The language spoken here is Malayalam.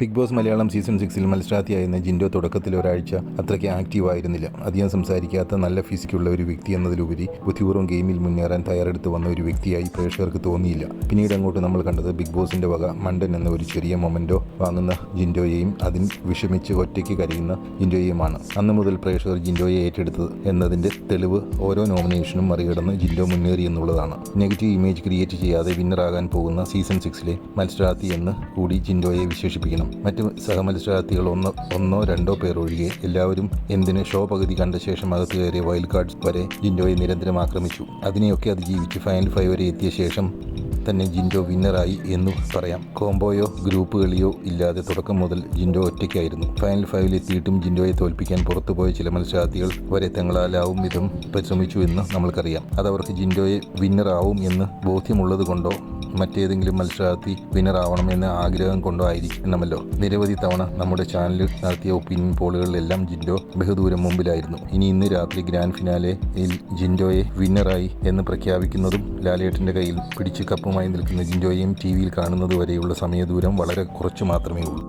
ബിഗ് ബോസ് മലയാളം സീസൺ സിക്സിൽ മത്സരാർത്ഥിയായിരുന്ന ജിൻഡോ തുടക്കത്തിൽ ഒരാഴ്ച അത്രയ്ക്ക് ആക്റ്റീവ് ആയിരുന്നില്ല അധികം സംസാരിക്കാത്ത നല്ല ഫിസിക്കുള്ള ഒരു വ്യക്തി എന്നതിലുപരി ബുദ്ധിപൂർവം ഗെയിമിൽ മുന്നേറാൻ തയ്യാറെടുത്ത് വന്ന ഒരു വ്യക്തിയായി പ്രേക്ഷകർക്ക് തോന്നിയില്ല. പിന്നീട് അങ്ങോട്ട് നമ്മൾ കണ്ടത് ബിഗ് ബോസിന്റെ വക മണ്ടൻ എന്ന ഒരു ചെറിയ മൊമെന്റോ വാങ്ങുന്ന ജിൻഡോയെയും അതിൽ വിഷമിച്ച് ഒറ്റയ്ക്ക് കരയുന്ന ജിൻഡോയെയുമാണ്. അന്ന് മുതൽ പ്രേക്ഷകർ ജിൻഡോയെ ഏറ്റെടുത്തത് എന്നതിന്റെ തെളിവ് ഓരോ നോമിനേഷനും മറികടന്ന് ജിൻഡോ മുന്നേറി എന്നുള്ളതാണ്. നെഗറ്റീവ് ഇമേജ് ക്രിയേറ്റ് ചെയ്യാതെ വിന്നറാകാൻ പോകുന്ന സീസൺ സിക്സിലെ മത്സരാർത്ഥി എന്ന് കൂടി ജിൻഡോയെ വിശേഷിപ്പിക്കണം. മറ്റ് സഹമത്സരാർത്ഥികൾ ഒന്ന് ഒന്നോ രണ്ടോ പേർ ഒഴികെ എല്ലാവരും എന്തിന് ഷോ പകുതി കണ്ട ശേഷം അകത്ത് കയറിയ വൈൽഡ് കാർഡ്സ് വരെ ജിൻഡോയെ നിരന്തരം ആക്രമിച്ചു. അതിനെയൊക്കെ അതിജീവിച്ച് ഫൈനൽ ഫൈവ് വരെ എത്തിയ ശേഷം തന്നെ ജിൻഡോ വിന്നറായി എന്ന് പറയാം. കോംബോയോ ഗ്രൂപ്പ് കളിയോ ഇല്ലാതെ തുടക്കം മുതൽ ജിൻഡോ ഒറ്റയ്ക്കായിരുന്നു. ഫൈനൽ ഫൈവിൽ എത്തിയിട്ടും ജിൻഡോയെ തോൽപ്പിക്കാൻ പുറത്തുപോയ ചില മത്സരാർത്ഥികൾ വരെ തങ്ങളാലാവും വിധം പരിശ്രമിച്ചു എന്ന് നമ്മൾക്കറിയാം. അതവർക്ക് ജിൻഡോയെ വിന്നറാവും എന്ന് ബോധ്യമുള്ളത് കൊണ്ടോ മറ്റേതെങ്കിലും മത്സരാർത്ഥി വിന്നറാവണമെന്ന് ആഗ്രഹം കൊണ്ടോ ആയിരിക്കണമല്ലോ. നിരവധി തവണ നമ്മുടെ ചാനലിൽ നടത്തിയ ഒപ്പീനിയൻ പോളുകളിലെല്ലാം ജിൻഡോ ബഹുദൂരം മുമ്പിലായിരുന്നു. ഇനി ഇന്ന് രാത്രി ഗ്രാൻഡ് ഫിനാലെയിൽ ജിൻഡോയെ വിന്നറായി എന്ന് പ്രഖ്യാപിക്കുന്നതും ലാലേട്ടന്റെ കയ്യിൽ പിടിച്ച് കപ്പുമായി നിൽക്കുന്ന ജിൻഡോയെയും ടി വിയിൽ കാണുന്നത് വരെയുള്ള സമയദൂരം വളരെ കുറച്ച് മാത്രമേ ഉള്ളൂ.